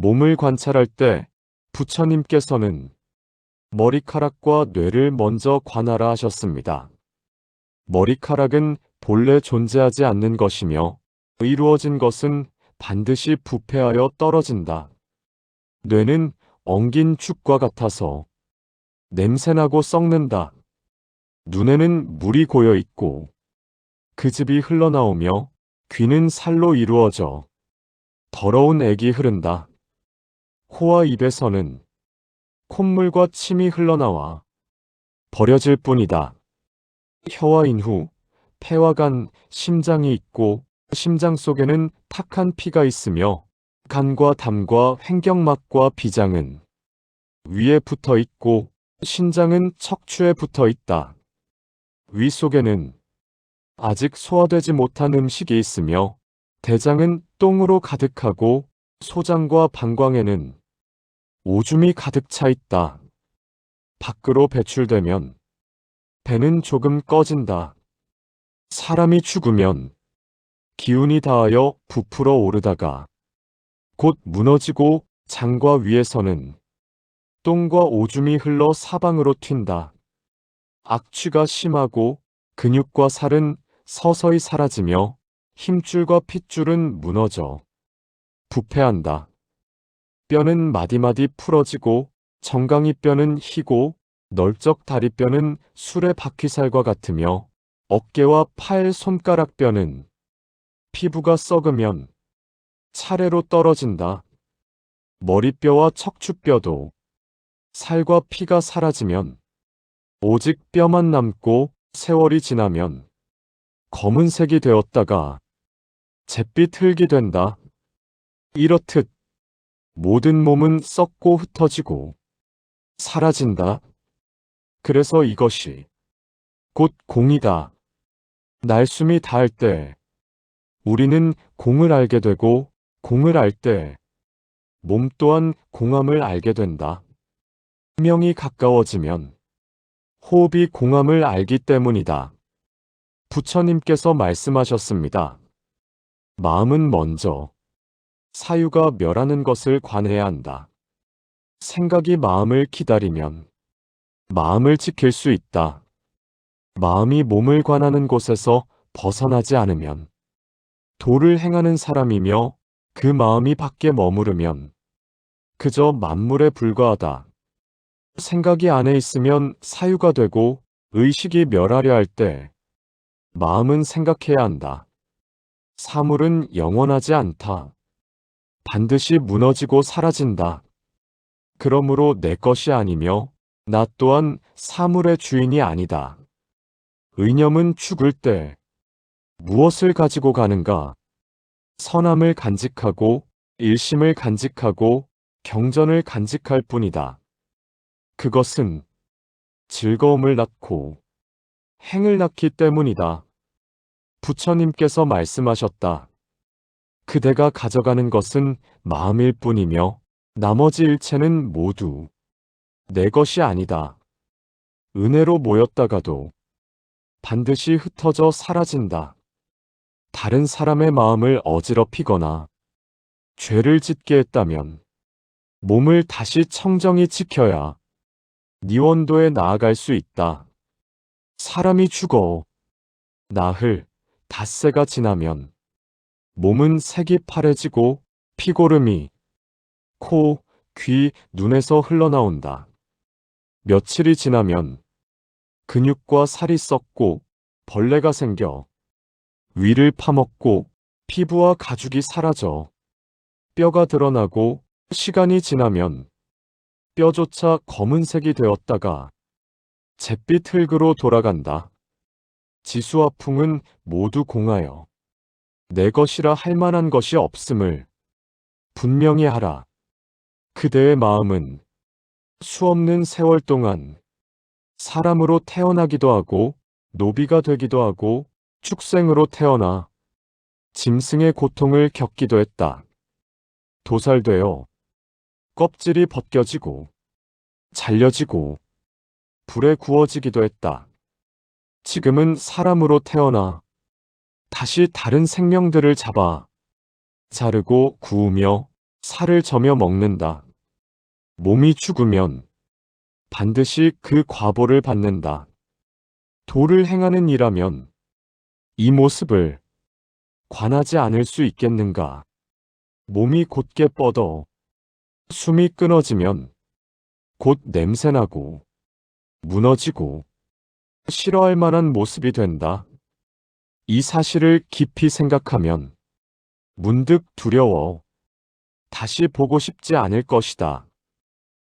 몸을 관찰할 때 부처님께서는 머리카락과 뇌를 먼저 관하라 하셨습니다. 머리카락은 본래 존재하지 않는 것이며 이루어진 것은 반드시 부패하여 떨어진다. 뇌는 엉긴 죽과 같아서 냄새나고 썩는다. 눈에는 물이 고여 있고 그 즙이 흘러나오며 귀는 살로 이루어져 더러운 액이 흐른다. 코와 입에서는 콧물과 침이 흘러나와 버려질 뿐이다. 혀와 인후, 폐와 간, 심장이 있고 심장 속에는 탁한 피가 있으며 간과 담과 횡격막과 비장은 위에 붙어 있고 신장은 척추에 붙어 있다. 위 속에는 아직 소화되지 못한 음식이 있으며 대장은 똥으로 가득하고 소장과 방광에는 오줌이 가득 차 있다. 밖으로 배출되면 배는 조금 꺼진다. 사람이 죽으면 기운이 닿아여 부풀어 오르다가 곧 무너지고 장과 위에서는 똥과 오줌이 흘러 사방으로 튄다. 악취가 심하고 근육과 살은 서서히 사라지며 힘줄과 핏줄은 무너져 부패한다. 뼈는 마디마디 풀어지고 정강이 뼈는 희고 널쩍 다리뼈는 술의 바퀴살과 같으며 어깨와 팔 손가락 뼈는 피부가 썩으면 차례로 떨어진다. 머리뼈와 척추뼈도 살과 피가 사라지면 오직 뼈만 남고 세월이 지나면 검은색이 되었다가 잿빛 흙이 된다. 이렇듯 모든 몸은 썩고 흩어지고 사라진다. 그래서 이것이 곧 공이다. 날숨이 닿을 때 우리는 공을 알게 되고 공을 알 때 몸 또한 공함을 알게 된다. 명이 가까워지면 호흡이 공함을 알기 때문이다. 부처님께서 말씀하셨습니다. 마음은 먼저 사유가 멸하는 것을 관해야 한다. 생각이 마음을 기다리면 마음을 지킬 수 있다. 마음이 몸을 관하는 곳에서 벗어나지 않으면 도를 행하는 사람이며 그 마음이 밖에 머무르면 그저 만물에 불과하다. 생각이 안에 있으면 사유가 되고 의식이 멸하려 할 때 마음은 생각해야 한다. 사물은 영원하지 않다. 반드시 무너지고 사라진다. 그러므로 내 것이 아니며 나 또한 사물의 주인이 아니다. 의념은 죽을 때 무엇을 가지고 가는가? 선함을 간직하고 일심을 간직하고 경전을 간직할 뿐이다. 그것은 즐거움을 낳고 행을 낳기 때문이다. 부처님께서 말씀하셨다. 그대가 가져가는 것은 마음일 뿐이며 나머지 일체는 모두 내 것이 아니다. 은혜로 모였다가도 반드시 흩어져 사라진다. 다른 사람의 마음을 어지럽히거나 죄를 짓게 했다면 몸을 다시 청정히 지켜야 니원도에 나아갈 수 있다. 사람이 죽어 나흘, 닷새가 지나면 몸은 색이 파래지고 피고름이 코, 귀, 눈에서 흘러나온다. 며칠이 지나면 근육과 살이 썩고 벌레가 생겨 위를 파먹고 피부와 가죽이 사라져 뼈가 드러나고 시간이 지나면 뼈조차 검은색이 되었다가 잿빛 흙으로 돌아간다. 지수와 풍은 모두 공하여 내 것이라 할 만한 것이 없음을 분명히 하라. 그대의 마음은 수없는 세월 동안 사람으로 태어나기도 하고 노비가 되기도 하고 축생으로 태어나 짐승의 고통을 겪기도 했다. 도살되어 껍질이 벗겨지고 잘려지고 불에 구워지기도 했다. 지금은 사람으로 태어나 다시 다른 생명들을 잡아 자르고 구우며 살을 저며 먹는다. 몸이 죽으면 반드시 그 과보를 받는다. 도를 행하는 이라면 이 모습을 관하지 않을 수 있겠는가? 몸이 곧게 뻗어 숨이 끊어지면 곧 냄새나고 무너지고 싫어할 만한 모습이 된다. 이 사실을 깊이 생각하면 문득 두려워 다시 보고 싶지 않을 것이다.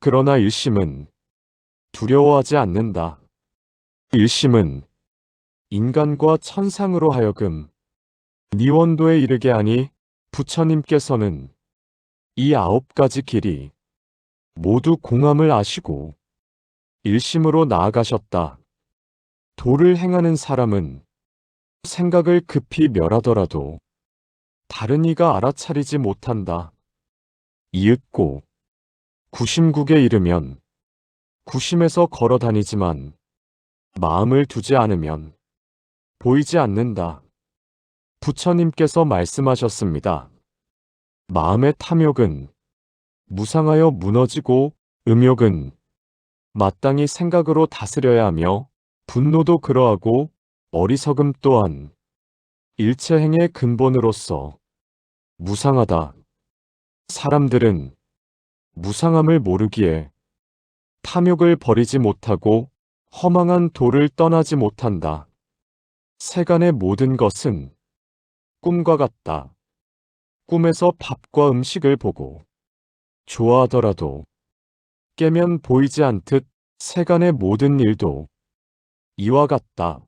그러나 일심은 두려워하지 않는다. 일심은 인간과 천상으로 하여금 니원도에 이르게 하니 부처님께서는 이 아홉 가지 길이 모두 공함을 아시고 일심으로 나아가셨다. 도를 행하는 사람은 생각을 급히 멸하더라도 다른 이가 알아차리지 못한다. 이윽고 구심국에 이르면 구심에서 걸어 다니지만 마음을 두지 않으면 보이지 않는다. 부처님께서 말씀하셨습니다. 마음의 탐욕은 무상하여 무너지고 음욕은 마땅히 생각으로 다스려야 하며 분노도 그러하고 어리석음 또한 일체행의 근본으로서 무상하다. 사람들은 무상함을 모르기에 탐욕을 버리지 못하고 허망한 도를 떠나지 못한다. 세간의 모든 것은 꿈과 같다. 꿈에서 밥과 음식을 보고 좋아하더라도 깨면 보이지 않듯 세간의 모든 일도 이와 같다.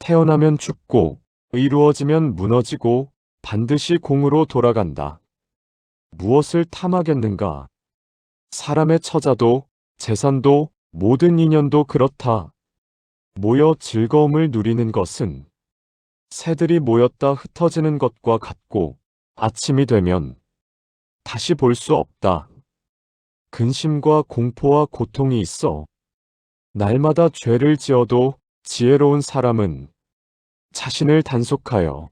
태어나면 죽고 이루어지면 무너지고 반드시 공으로 돌아간다. 무엇을 탐하겠는가? 사람의 처자도 재산도 모든 인연도 그렇다. 모여 즐거움을 누리는 것은 새들이 모였다 흩어지는 것과 같고 아침이 되면 다시 볼 수 없다. 근심과 공포와 고통이 있어 날마다 죄를 지어도 지혜로운 사람은 자신을 단속하여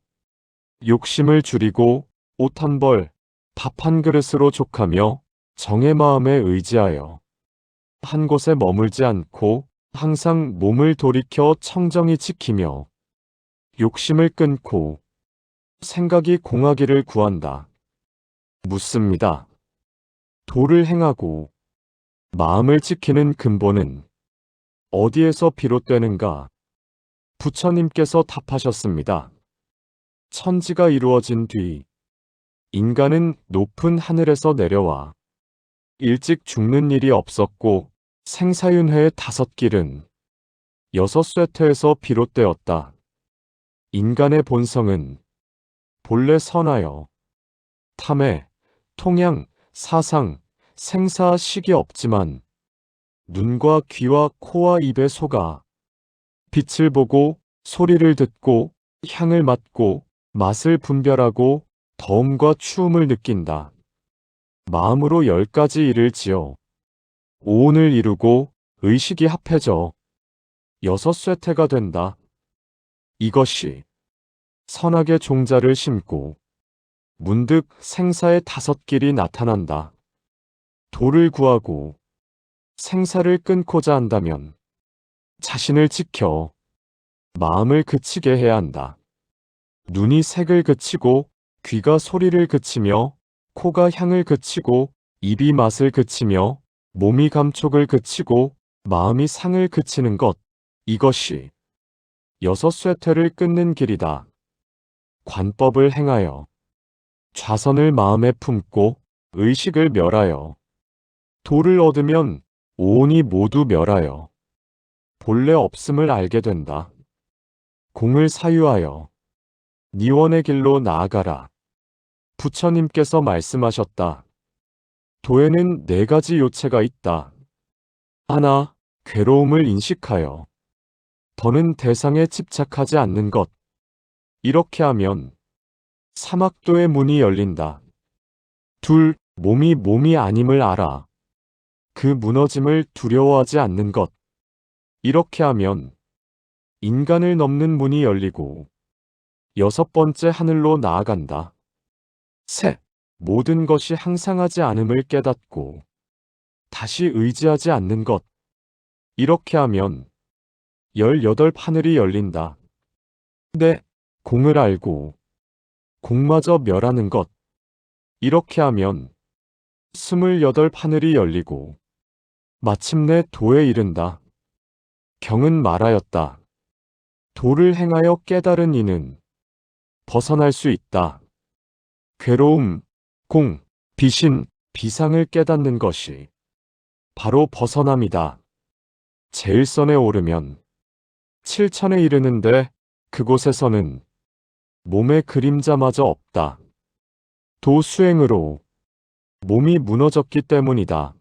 욕심을 줄이고 옷 한 벌, 밥 한 그릇으로 족하며 정의 마음에 의지하여 한 곳에 머물지 않고 항상 몸을 돌이켜 청정히 지키며 욕심을 끊고 생각이 공하기를 구한다. 묻습니다. 도를 행하고 마음을 지키는 근본은 어디에서 비롯되는가? 부처님께서 답하셨습니다. 천지가 이루어진 뒤 인간은 높은 하늘에서 내려와 일찍 죽는 일이 없었고 생사윤회의 다섯 길은 여섯 쇠퇴에서 비롯되었다. 인간의 본성은 본래 선하여 탐해, 통양, 사상, 생사 식이 없지만 눈과 귀와 코와 입에 속아 빛을 보고 소리를 듣고 향을 맡고 맛을 분별하고 더움과 추움을 느낀다. 마음으로 열 가지 일을 지어 오온을 이루고 의식이 합해져 여섯 쇠퇴가 된다. 이것이 선악의 종자를 심고 문득 생사의 다섯 길이 나타난다. 도를 구하고 생사를 끊고자 한다면 자신을 지켜 마음을 그치게 해야 한다. 눈이 색을 그치고 귀가 소리를 그치며 코가 향을 그치고 입이 맛을 그치며 몸이 감촉을 그치고 마음이 상을 그치는 것 이것이 여섯 쇠퇴를 끊는 길이다. 관법을 행하여 좌선을 마음에 품고 의식을 멸하여 도를 얻으면 오온이 모두 멸하여 본래 없음을 알게 된다. 공을 사유하여 니원의 길로 나아가라. 부처님께서 말씀하셨다. 도에는 네 가지 요체가 있다. 하나, 괴로움을 인식하여 더는 대상에 집착하지 않는 것. 이렇게 하면 사막도의 문이 열린다. 둘, 몸이 몸이 아님을 알아. 그 무너짐을 두려워하지 않는 것. 이렇게 하면 인간을 넘는 문이 열리고 여섯 번째 하늘로 나아간다. 셋, 모든 것이 항상 하지 않음을 깨닫고 다시 의지하지 않는 것. 이렇게 하면 18파늘이 열린다. 네, 공을 알고 공마저 멸하는 것. 이렇게 하면 28파늘이 열리고 마침내 도에 이른다. 경은 말하였다. 도를 행하여 깨달은 이는 벗어날 수 있다. 괴로움, 공, 비신, 비상을 깨닫는 것이 바로 벗어남이다. 제일선에 오르면 칠천에 이르는데 그곳에서는 몸의 그림자마저 없다. 도 수행으로 몸이 무너졌기 때문이다.